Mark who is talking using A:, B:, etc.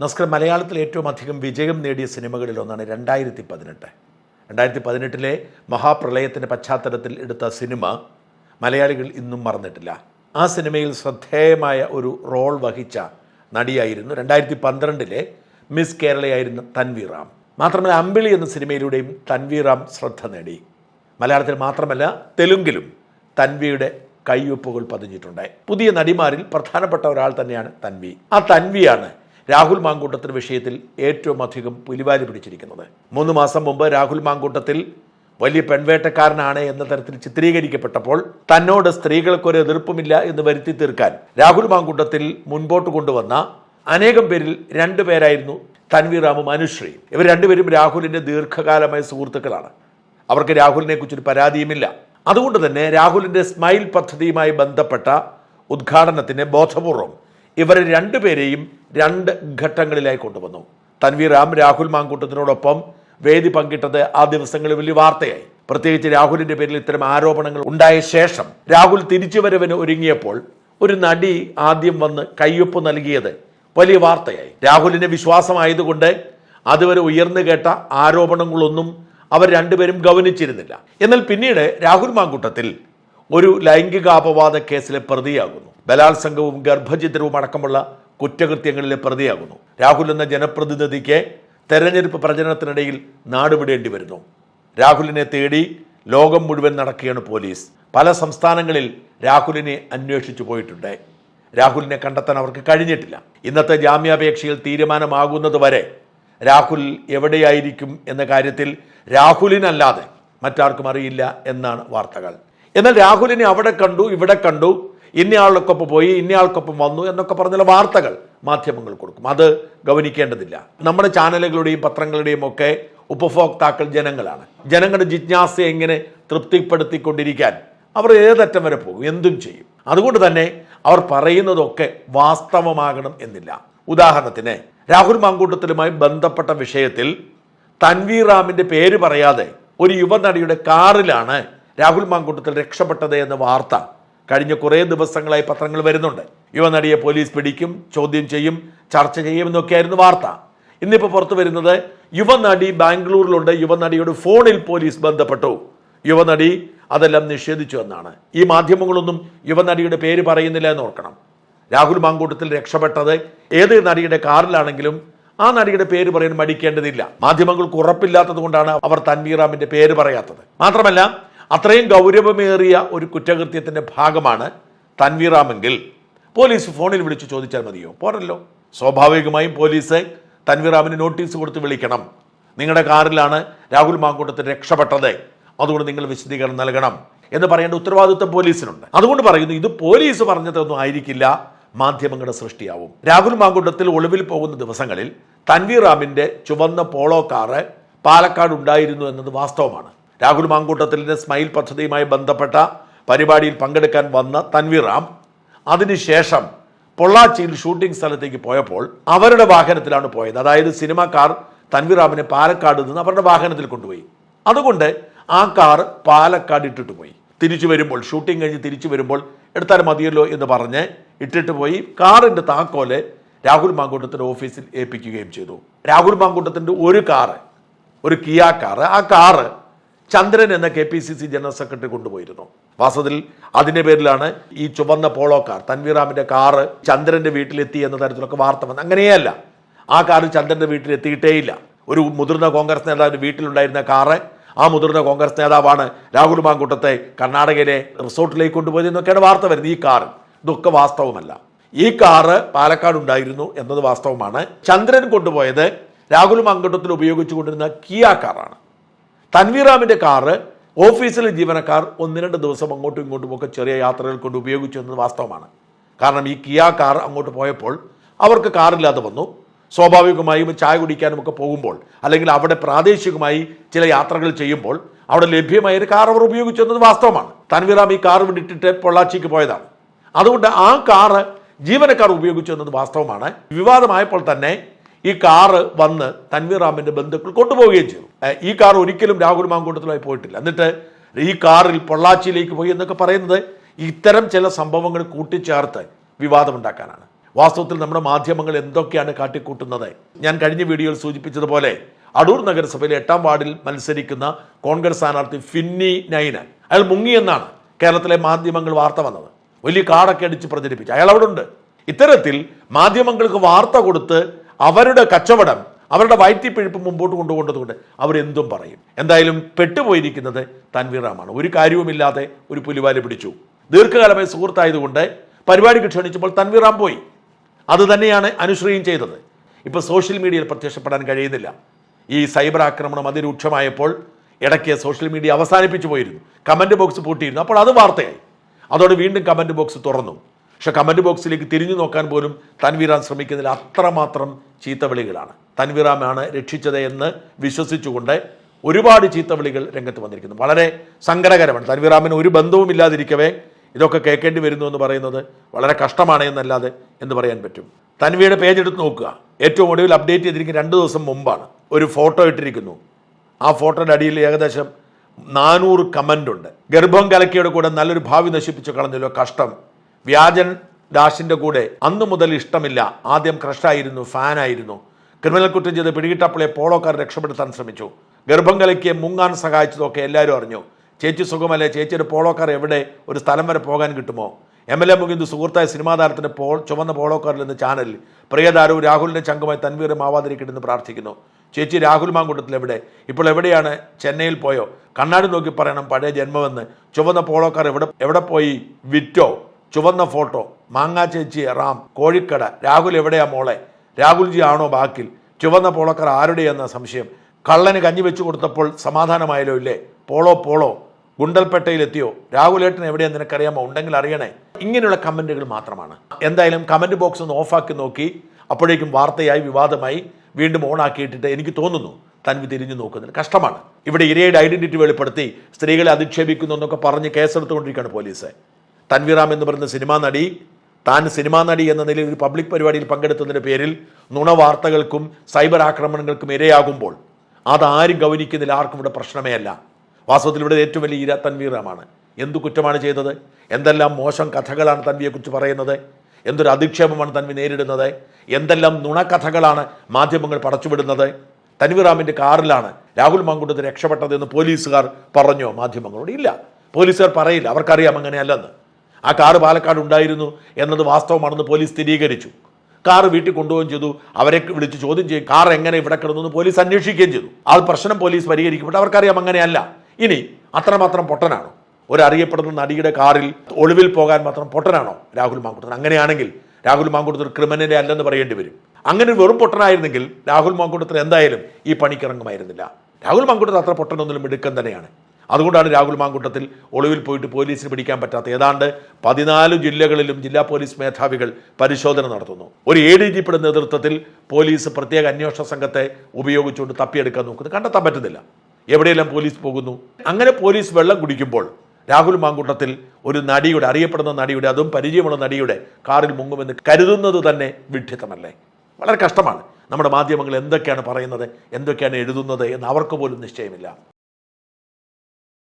A: നമസ്കാരം മലയാളത്തിൽ ഏറ്റവും അധികം വിജയം നേടിയ സിനിമകളിൽ ഒന്നാണ് രണ്ടായിരത്തി പതിനെട്ട് രണ്ടായിരത്തി പതിനെട്ടിലെ മഹാപ്രളയത്തിന്റെ പശ്ചാത്തലത്തിൽ എടുത്ത സിനിമ മലയാളികൾ ഇന്നും മറന്നിട്ടില്ല. ആ സിനിമയിൽ ശ്രദ്ധേയമായ ഒരു റോൾ വഹിച്ച നടിയായിരുന്നു രണ്ടായിരത്തി പന്ത്രണ്ടിലെ മിസ് കേരളയായിരുന്ന തൻവി റാം. മാത്രമല്ല അമ്പിളി എന്ന സിനിമയിലൂടെയും തൻവി റാം ശ്രദ്ധ നേടി. മലയാളത്തിൽ മാത്രമല്ല തെലുങ്കിലും തൻവിയുടെ കയ്യൊപ്പുകൾ പതിഞ്ഞിട്ടുണ്ട്. പുതിയ നടിമാരിൽ പ്രധാനപ്പെട്ട ഒരാൾ തന്നെയാണ് തൻവി. ആ തൻവിയാണ് രാഹുൽ മാങ്കൂട്ടത്തിന് വിഷയത്തിൽ ഏറ്റവും അധികം പുലിവാലി പിടിച്ചിരിക്കുന്നത്. മൂന്ന് മാസം മുമ്പ് രാഹുൽ മാങ്കൂട്ടത്തിൽ വലിയ പെൺവേട്ടക്കാരനാണ് എന്ന തരത്തിൽ ചിത്രീകരിക്കപ്പെട്ടപ്പോൾ തന്നോട് സ്ത്രീകൾക്കൊരു എതിർപ്പുമില്ല എന്ന് വരുത്തി തീർക്കാൻ രാഹുൽ മാങ്കൂട്ടത്തിൽ മുൻപോട്ട് കൊണ്ടുവന്ന അനേകം പേരിൽ രണ്ടു പേരായിരുന്നു തൻവീറാമും അനുശ്രീ ഇവർ രണ്ടുപേരും രാഹുലിന്റെ ദീർഘകാലമായ സുഹൃത്തുക്കളാണ്. അവർക്ക് രാഹുലിനെ കുറിച്ചൊരു പരാതിയുമില്ല. അതുകൊണ്ട് തന്നെ രാഹുലിന്റെ സ്മൈൽ പദ്ധതിയുമായി ബന്ധപ്പെട്ട ഉദ്ഘാടനത്തിന് ബോധപൂർവം ഇവരെ രണ്ടുപേരെയും രണ്ട് ഘട്ടങ്ങളിലായി കൊണ്ടുവന്നു. തൻവീർ റാം രാഹുൽ മാങ്കൂട്ടത്തിനോടൊപ്പം വേദി പങ്കിട്ടത് ആ ദിവസങ്ങളിൽ വലിയ വാർത്തയായി. പ്രത്യേകിച്ച് രാഹുലിന്റെ പേരിൽ ഇത്തരം ആരോപണങ്ങൾ ഉണ്ടായ ശേഷം രാഹുൽ തിരിച്ചുവരവിന് ഒരുങ്ങിയപ്പോൾ ഒരു നടി ആദ്യം വന്ന് കയ്യൊപ്പ് നൽകിയത് വലിയ വാർത്തയായി. രാഹുലിന് വിശ്വാസമായതുകൊണ്ട് അതുവരെ ഉയർന്നു കേട്ട ആരോപണങ്ങളൊന്നും അവർ രണ്ടുപേരും ഗൗനിച്ചിരുന്നില്ല. എന്നാൽ പിന്നീട് രാഹുൽ മാങ്കൂട്ടത്തിൽ ഒരു ലൈംഗികാപവാദ കേസിലെ പ്രതിയാകുന്നു. ബലാത്സംഗവും ഗർഭചിത്രവും അടക്കമുള്ള കുറ്റകൃത്യങ്ങളിലെ പ്രതിയാകുന്നു. രാഹുൽ എന്ന ജനപ്രതിനിധിക്ക് തെരഞ്ഞെടുപ്പ് പ്രചരണത്തിനിടയിൽ നാടുവിടേണ്ടി വരുന്നു. രാഹുലിനെ തേടി ലോകം മുഴുവൻ നടക്കുകയാണ് പോലീസ്. പല സംസ്ഥാനങ്ങളിൽ രാഹുലിനെ അന്വേഷിച്ചു പോയിട്ടുണ്ട്. രാഹുലിനെ കണ്ടെത്താൻ അവർക്ക് കഴിഞ്ഞിട്ടില്ല. ഇന്നത്തെ ജാമ്യാപേക്ഷയിൽ തീരുമാനമാകുന്നത് വരെ രാഹുൽ എവിടെയായിരിക്കും എന്ന കാര്യത്തിൽ രാഹുലിനല്ലാതെ മറ്റാർക്കും അറിയില്ല എന്നാണ് വാർത്തകൾ. എന്നാൽ രാഹുലിനെ അവിടെ കണ്ടു ഇവിടെ കണ്ടു ഇന്നയാൾക്കൊപ്പം പോയി ഇന്നയാൾക്കൊപ്പം വന്നു എന്നൊക്കെ പറഞ്ഞുള്ള വാർത്തകൾ മാധ്യമങ്ങൾ കൊടുക്കും. അത് ഗവനിക്കേണ്ടതില്ല. നമ്മുടെ ചാനലുകളുടെയും പത്രങ്ങളുടെയും ഒക്കെ ഉപഭോക്താക്കൾ ജനങ്ങളാണ്. ജനങ്ങളുടെ ജിജ്ഞാസ എങ്ങനെ തൃപ്തിപ്പെടുത്തിക്കൊണ്ടിരിക്കാൻ അവർ ഏതറ്റം വരെ പോകും എന്തും ചെയ്യും. അതുകൊണ്ട് തന്നെ അവർ പറയുന്നതൊക്കെ വാസ്തവമാകണം എന്നില്ല. ഉദാഹരണത്തിന് രാഹുൽ മാങ്കൂട്ടത്തിലുമായി ബന്ധപ്പെട്ട വിഷയത്തിൽ തൻവീർ റാമിന്റെ പേര് പറയാതെ ഒരു യുവനടിയുടെ കാറിലാണ് രാഹുൽ മാങ്കൂട്ടത്തിൽ രക്ഷപ്പെട്ടത് എന്ന വാർത്ത കഴിഞ്ഞ കുറേ ദിവസങ്ങളായി പത്രങ്ങൾ വരുന്നുണ്ട്. യുവനടിയെ പോലീസ് പിടിക്കും ചോദ്യം ചെയ്യും ചർച്ച ചെയ്യും എന്നൊക്കെയായിരുന്നു വാർത്ത. ഇന്നിപ്പോൾ പുറത്തു വരുന്നത് യുവനടി ബാംഗ്ലൂരിലുണ്ട്. യുവനടിയുടെ ഫോണിൽ പോലീസ് ബന്ധപ്പെട്ടു. യുവനടി അതെല്ലാം നിഷേധിച്ചു എന്നാണ്. ഈ മാധ്യമങ്ങളൊന്നും യുവനടിയുടെ പേര് പറയുന്നില്ല എന്ന് ഓർക്കണം. രാഹുൽ മാങ്കൂട്ടത്തിൽ രക്ഷപ്പെട്ടത് ഏത് നടിയുടെ കാറിലാണെങ്കിലും ആ നടിയുടെ പേര് പറയാൻ മടിക്കേണ്ടതില്ല. മാധ്യമങ്ങൾക്ക് ഉറപ്പില്ലാത്തത് കൊണ്ടാണ് അവർ തൻവീറാമിന്റെ പേര് പറയാത്തത്. മാത്രമല്ല അത്രയും ഗൗരവമേറിയ ഒരു കുറ്റകൃത്യത്തിന്റെ ഭാഗമാണ് തൻവീറാമെങ്കിൽ പോലീസ് ഫോണിൽ വിളിച്ച് ചോദിച്ചാൽ മതിയോ? പോരല്ലോ. സ്വാഭാവികമായും പോലീസ് തൻവീറാമിന് നോട്ടീസ് കൊടുത്ത് വിളിക്കണം. നിങ്ങളുടെ കാറിലാണ് രാഹുൽ മാങ്കൂട്ടത്തിൽ രക്ഷപ്പെട്ടത്. അതുകൊണ്ട് നിങ്ങൾ വിശദീകരണം നൽകണം എന്ന് പറയേണ്ട ഉത്തരവാദിത്വം പോലീസിനുണ്ട്. അതുകൊണ്ട് പറയുന്നു ഇത് പോലീസ് പറഞ്ഞതൊന്നും ആയിരിക്കില്ല. മാധ്യമങ്ങളുടെ സൃഷ്ടിയാവും. രാഹുൽ മാങ്കൂട്ടത്തിൽ ഒളിവിൽ പോകുന്ന ദിവസങ്ങളിൽ തൻവീർ റാമിന്റെ ചുവന്ന പോളോ കാറ് പാലക്കാട് ഉണ്ടായിരുന്നു എന്നത് വാസ്തവമാണ്. രാഹുൽ മാങ്കൂട്ടത്തിലിന്റെ സ്മൈൽ പദ്ധതിയുമായി ബന്ധപ്പെട്ട പരിപാടിയിൽ പങ്കെടുക്കാൻ വന്ന തൻവീർ റാം അതിനുശേഷം പൊള്ളാച്ചിയിൽ ഷൂട്ടിംഗ് സ്ഥലത്തേക്ക് പോയപ്പോൾ അവരുടെ വാഹനത്തിലാണ് പോയത്. അതായത് സിനിമാക്കാർ കാർ തൻവീർ റാമിനെ പാലക്കാട് നിന്ന് അവരുടെ വാഹനത്തിൽ കൊണ്ടുപോയി. അതുകൊണ്ട് ആ കാർ പാലക്കാട് ഇട്ടിട്ട് പോയി. തിരിച്ചു വരുമ്പോൾ ഷൂട്ടിംഗ് കഴിഞ്ഞ് തിരിച്ചു വരുമ്പോൾ എടുത്താൽ മതിയല്ലോ എന്ന് പറഞ്ഞ് ഇട്ടിട്ട് പോയി. കാറിന്റെ താക്കോൽ രാഹുൽ മാങ്കൂട്ടത്തിന്റെ ഓഫീസിൽ ഏൽപ്പിക്കുകയും ചെയ്തു. രാഹുൽ മാങ്കൂട്ടത്തിന്റെ ഒരു കാറ് ഒരു കിയ കാറ് ആ കാറ് ചന്ദ്രൻ എന്ന K P C C general secretary കൊണ്ടുപോയിരുന്നു. വാസ്തവത്തിൽ അതിന്റെ പേരിലാണ് ഈ ചുവന്ന പോളോ കാർ തൻവീറാമിന്റെ കാറ് ചന്ദ്രന്റെ വീട്ടിലെത്തി എന്ന തരത്തിലൊക്കെ വാർത്ത വന്നു അങ്ങനെയല്ല. ആ കാറ് ചന്ദ്രന്റെ വീട്ടിലെത്തിയിട്ടേയില്ല. ഒരു മുതിർന്ന കോൺഗ്രസ് നേതാവിന്റെ വീട്ടിലുണ്ടായിരുന്ന കാറ് ആ മുതിർന്ന കോൺഗ്രസ് നേതാവാണ് രാഹുൽ മാങ്കൂട്ടത്തെ കർണാടകയിലെ റിസോർട്ടിലേക്ക് കൊണ്ടുപോയത് എന്നൊക്കെയാണ് വാർത്ത വരുന്നത്. ഈ കാർ ഇതൊക്കെ വാസ്തവമല്ല. ഈ കാറ് പാലക്കാട് ഉണ്ടായിരുന്നു എന്നത് വാസ്തവമാണ്. ചന്ദ്രൻ കൊണ്ടുപോയത് രാഹുൽ മാങ്കൂട്ടത്തിൽ ഉപയോഗിച്ചുകൊണ്ടിരുന്ന കിയ കാറാണ്. തൻവീറാമിന്റെ കാറ് ഓഫീസിലെ ജീവനക്കാർ ഒന്ന് രണ്ട് ദിവസം അങ്ങോട്ടും ഇങ്ങോട്ടും ഒക്കെ ചെറിയ യാത്രകൾ കൊണ്ട് ഉപയോഗിച്ചു എന്നത് വാസ്തവമാണ്. കാരണം ഈ കിയ കാർ അങ്ങോട്ട് പോയപ്പോൾ അവർക്ക് കാറില്ലാതെ വന്നു. സ്വാഭാവികമായും ചായ കുടിക്കാനും ഒക്കെ പോകുമ്പോൾ അല്ലെങ്കിൽ അവിടെ പ്രാദേശികമായി ചില യാത്രകൾ ചെയ്യുമ്പോൾ അവിടെ ലഭ്യമായ ഒരു കാർ അവർ ഉപയോഗിച്ചു എന്നത് വാസ്തവമാണ്. തൻവീറാം ഈ കാർ വിട്ടിട്ട് പൊള്ളാച്ചിക്ക് പോയതാണ്. അതുകൊണ്ട് ആ കാറ് ജീവനക്കാർ ഉപയോഗിച്ചു എന്നത് വാസ്തവമാണ്. വിവാദമായപ്പോൾ തന്നെ ഈ കാറ് വന്ന് തൻവീർ റാമിന്റെ ബന്ധുക്കൾ കൊണ്ടുപോവുകയും ചെയ്തു. ഈ കാർ ഒരിക്കലും രാഹുൽ മാങ്കൂട്ടത്തിലായി പോയിട്ടില്ല. എന്നിട്ട് ഈ കാറിൽ പൊള്ളാച്ചിയിലേക്ക് പോയി എന്നൊക്കെ പറയുന്നത് ഇത്തരം ചില സംഭവങ്ങൾ കൂട്ടിച്ചേർത്ത് വിവാദമുണ്ടാക്കാനാണ്. വാസ്തവത്തിൽ നമ്മുടെ മാധ്യമങ്ങൾ എന്തൊക്കെയാണ് കാട്ടിക്കൂട്ടുന്നത്? ഞാൻ കഴിഞ്ഞ വീഡിയോയിൽ സൂചിപ്പിച്ചതുപോലെ അടൂർ നഗരസഭയിലെ എട്ടാം വാർഡിൽ മത്സരിക്കുന്ന കോൺഗ്രസ് സ്ഥാനാർത്ഥി ഫിന്നി നൈന അയാൾ മുങ്ങിയെന്നാണ് കേരളത്തിലെ മാധ്യമങ്ങൾ വാർത്ത വന്നത്. വലിയ കാടൊക്കെ അടിച്ച് പ്രചരിപ്പിച്ചു. അയാൾ അവിടെ ഉണ്ട്. ഇത്തരത്തിൽ മാധ്യമങ്ങൾക്ക് വാർത്ത കൊടുത്ത് അവരുടെ കച്ചവടം അവരുടെ വയറ്റിപ്പിഴിപ്പ് മുമ്പോട്ട് കൊണ്ടുപോകേണ്ടതുകൊണ്ട് അവരെന്തും പറയും. എന്തായാലും പെട്ടുപോയിരിക്കുന്നത് തൻവീറാമാണ്. ഒരു കാര്യവുമില്ലാതെ ഒരു പുലിവാൽ പിടിച്ചു. ദീർഘകാലമായി സുഹൃത്തായതുകൊണ്ട് പരിപാടിക്ക് ക്ഷണിച്ചപ്പോൾ തൻവീറാം പോയി. അത് തന്നെയാണ് അനുശ്രീയും ചെയ്തത്. ഇപ്പോൾ സോഷ്യൽ മീഡിയയിൽ പ്രത്യക്ഷപ്പെടാൻ കഴിയുന്നില്ല. ഈ സൈബർ ആക്രമണം അതിരൂക്ഷമായപ്പോൾ ഇടയ്ക്ക് സോഷ്യൽ മീഡിയ അവസാനിപ്പിച്ചു പോയിരുന്നു. കമന്റ് ബോക്സ് പൂട്ടിയിരുന്നു. അപ്പോൾ അത് വാർത്തയായി. അതോടെ വീണ്ടും കമന്റ് ബോക്സ് തുറന്നു. പക്ഷെ കമന്റ് ബോക്സിലേക്ക് തിരിഞ്ഞു നോക്കാൻ പോലും തൻവീറാൻ ശ്രമിക്കുന്നതിൽ അത്രമാത്രം ചീത്തവിളികളാണ്. തൻവീറാമാണ് രക്ഷിച്ചത് എന്ന് വിശ്വസിച്ചുകൊണ്ട് ഒരുപാട് ചീത്തവിളികൾ രംഗത്ത് വന്നിരിക്കുന്നു. വളരെ സങ്കടകരമാണ്. തൻവീറാമിന് ഒരു ബന്ധവും ഇല്ലാതിരിക്കവേ ഇതൊക്കെ കേൾക്കേണ്ടി വരുന്നു എന്ന് പറയുന്നത് വളരെ കഷ്ടമാണ് എന്നല്ലാതെ എന്ന് പറയാൻ പറ്റും. തൻവിയുടെ പേജ് എടുത്ത് നോക്കുക. ഏറ്റവും ഒടുവിൽ അപ്ഡേറ്റ് ചെയ്തിരിക്കുന്ന രണ്ട് ദിവസം മുമ്പാണ് ഒരു ഫോട്ടോ ഇട്ടിരിക്കുന്നു. ആ ഫോട്ടോയുടെ അടിയിൽ ഏകദേശം നാനൂറ് കമന്റ് ഉണ്ട് ഗർഭം കലക്കിയുടെ കൂടെ നല്ലൊരു ഭാവി നശിപ്പിച്ചു കളഞ്ഞല്ലോ കഷ്ടം. വ്യാജൻ ദാഷിന്റെ കൂടെ അന്നു മുതൽ ഇഷ്ടമില്ല. ആദ്യം ക്രഷായിരുന്നു ഫാനായിരുന്നു. ക്രിമിനൽ കുറ്റം ചെയ്ത് പിടികിട്ടപ്പോളെ പോളോക്കാർ രക്ഷപ്പെടുത്താൻ ശ്രമിച്ചു. ഗർഭം കലക്കിയെ മുങ്ങാൻ സഹായിച്ചതൊക്കെ എല്ലാവരും അറിഞ്ഞു. ചേച്ചി സുഖമല്ലേ? ചേച്ചിയുടെ പോളോക്കാർ എവിടെ? ഒരു സ്ഥലം വരെ പോകാൻ കിട്ടുമോ? എം എൽ എ മുഖിന്ദു സുഹൃത്തായ സിനിമാ താരത്തിന്റെ പോൾ ചുവന്ന പോളോക്കാരിൽ നിന്ന് ചാനലിൽ പ്രിയതാരവും രാഹുലിന്റെ ചങ്കുമായി തൻവീറും ആവാതിരിക്കട്ടെന്ന് പ്രാർത്ഥിക്കുന്നു. ചേച്ചി രാഹുൽ മാങ്കൂട്ടത്തിൽ എവിടെ? ഇപ്പോൾ എവിടെയാണ്? ചെന്നൈയിൽ പോയോ? കണ്ണാടി നോക്കി പറയണം പഴയ ജന്മമെന്ന്. ചുവന്ന പോളോക്കാർ എവിടെ എവിടെ പോയി? വിറ്റോ? ചുവന്ന ഫോട്ടോ. മാങ്ങാ ചേച്ചി റാം. കോഴിക്കട. രാഹുൽ എവിടെയാ മോളെ? രാഹുൽജി ആണോ ബാക്കിൽ? ചുവന്ന പോളക്കർ ആരുടെയെന്ന സംശയം? കള്ളന് കഞ്ഞി വെച്ചു കൊടുത്തപ്പോൾ സമാധാനമായല്ലോ ഇല്ലേ? Polo polo. ഗുണ്ടൽപേട്ടയിലെത്തിയോ? രാഹുലേട്ടൻ എവിടെയാ നിനക്കറിയാമോ? ഉണ്ടെങ്കിൽ അറിയണേ. ഇങ്ങനെയുള്ള കമന്റുകൾ മാത്രമാണ്. എന്തായാലും കമന്റ് ബോക്സ് ഒന്ന് ഓഫാക്കി നോക്കി. അപ്പോഴേക്കും വാർത്തയായി വിവാദമായി. വീണ്ടും ഓണാക്കിയിട്ടിട്ട് എനിക്ക് തോന്നുന്നു തൻവി തിരിഞ്ഞു നോക്കുന്നില്ല കഷ്ടമാണ്. ഇവിടെ ഇരയുടെ ഐഡന്റിറ്റി വെളിപ്പെടുത്തി സ്ത്രീകളെ അധിക്ഷേപിക്കുന്നു എന്നൊക്കെ പറഞ്ഞ് കേസെടുത്തുകൊണ്ടിരിക്കുകയാണ് പോലീസ്. തൻവിറാം എന്ന് പറയുന്ന സിനിമാ നടി താൻ സിനിമാ നടി എന്ന നിലയിൽ ഒരു പബ്ലിക് പരിപാടിയിൽ പങ്കെടുത്തതിന്റെ പേരിൽ നുണ വാർത്തകൾക്കും സൈബർ ആക്രമണങ്ങൾക്കും ഇരയാകുമ്പോൾ അതാരും ഗൗനിക്കുന്നില്ല ആർക്കും ഇവിടെ പ്രശ്നമേ അല്ല. വാസ്തവത്തിൽ ഇവിടെ ഏറ്റവും വലിയ ഇര തൻവീറാമാണ്. എന്തു കുറ്റമാണ് ചെയ്തത്? എന്തെല്ലാം മോശം കഥകളാണ് തൻവിയെക്കുറിച്ച് പറയുന്നത്? എന്തൊരു അധിക്ഷേപമാണ് തൻവി നേരിടുന്നത്? എന്തെല്ലാം നുണക്കഥകളാണ് മാധ്യമങ്ങൾ പടച്ചുവിടുന്നത്? തൻവിറാമിന്റെ കാറിലാണ് രാഹുൽ മാങ്കുണ്ടത് രക്ഷപ്പെട്ടതെന്ന് പോലീസുകാർ പറഞ്ഞോ? മാധ്യമങ്ങളോട് ഇല്ല. പോലീസുകാർ പറയില്ല. അവർക്കറിയാം അങ്ങനെയല്ലെന്ന്. ആ കാറ് പാലക്കാട് ഉണ്ടായിരുന്നു എന്നത് വാസ്തവമാണെന്ന് പോലീസ് സ്ഥിരീകരിച്ചു. കാറ് വീട്ടിൽ കൊണ്ടുപോവുകയും ചെയ്തു. അവരെ വിളിച്ച് ചോദ്യം ചെയ്യും കാർ എങ്ങനെ ഇവിടെ കിടന്നു? പോലീസ് അന്വേഷിക്കുകയും ചെയ്തു. ആ പ്രശ്നം പോലീസ് പരിഹരിക്കപ്പെട്ടു അവർക്കറിയാം അങ്ങനെയല്ല. ഇനി അത്രമാത്രം പൊട്ടനാണോ? ഒരു അറിയപ്പെടുന്ന നടിയുടെ കാറിൽ ഒളിവിൽ പോകാൻ മാത്രം പൊട്ടനാണോ രാഹുൽ മാങ്കുട്ടൻ? അങ്ങനെയാണെങ്കിൽ രാഹുൽ മാങ്കുട്ടത്തിൽ ക്രിമിനലെ അല്ലെന്ന് പറയേണ്ടി വരും. അങ്ങനെ വെറും പൊട്ടനായിരുന്നെങ്കിൽ രാഹുൽ മാങ്കുട്ടത്തിൽ എന്തായാലും ഈ പണിക്കിറങ്ങുമായിരുന്നില്ല രാഹുൽ മാങ്കുട്ടത്തിൽ അത്ര പൊട്ടനൊന്നും മിടുക്കൻ തന്നെയാണ്. അതുകൊണ്ടാണ് രാഹുൽ മാങ്കുട്ടത്തിൽ ഒളിവിൽ പോയിട്ട് പോലീസിന് പിടിക്കാൻ പറ്റാത്ത ഏതാണ്ട് പതിനാല് ജില്ലകളിലും ജില്ലാ പോലീസ് മേധാവികൾ പരിശോധന നടത്തുന്നു. ഒരു എ ഡി ജിയുടെ നേതൃത്വത്തിൽ പോലീസ് പ്രത്യേക അന്വേഷണ സംഘത്തെ ഉപയോഗിച്ചുകൊണ്ട് തപ്പിയെടുക്കാൻ നോക്കുന്നു. കണ്ടെത്താൻ പറ്റുന്നില്ല. എവിടെയെല്ലാം പോലീസ് പോകുന്നു? അങ്ങനെ പോലീസ് വെള്ളം കുടിക്കുമ്പോൾ രാഹുൽ മാങ്കൂട്ടത്തിൽ ഒരു നടിയുടെ അറിയപ്പെടുന്ന നടിയുടെ അതും പരിചയമുള്ള നടിയുടെ കാറിൽ മുങ്ങുമെന്ന് കരുതുന്നത് തന്നെ വിഡ്ഢിത്തമല്ലേ? വളരെ കഷ്ടമാണ്. നമ്മുടെ മാധ്യമങ്ങൾ എന്തൊക്കെയാണ് പറയുന്നത് എന്തൊക്കെയാണ് എഴുതുന്നത് എന്ന് അവർക്ക് പോലും നിശ്ചയമില്ല.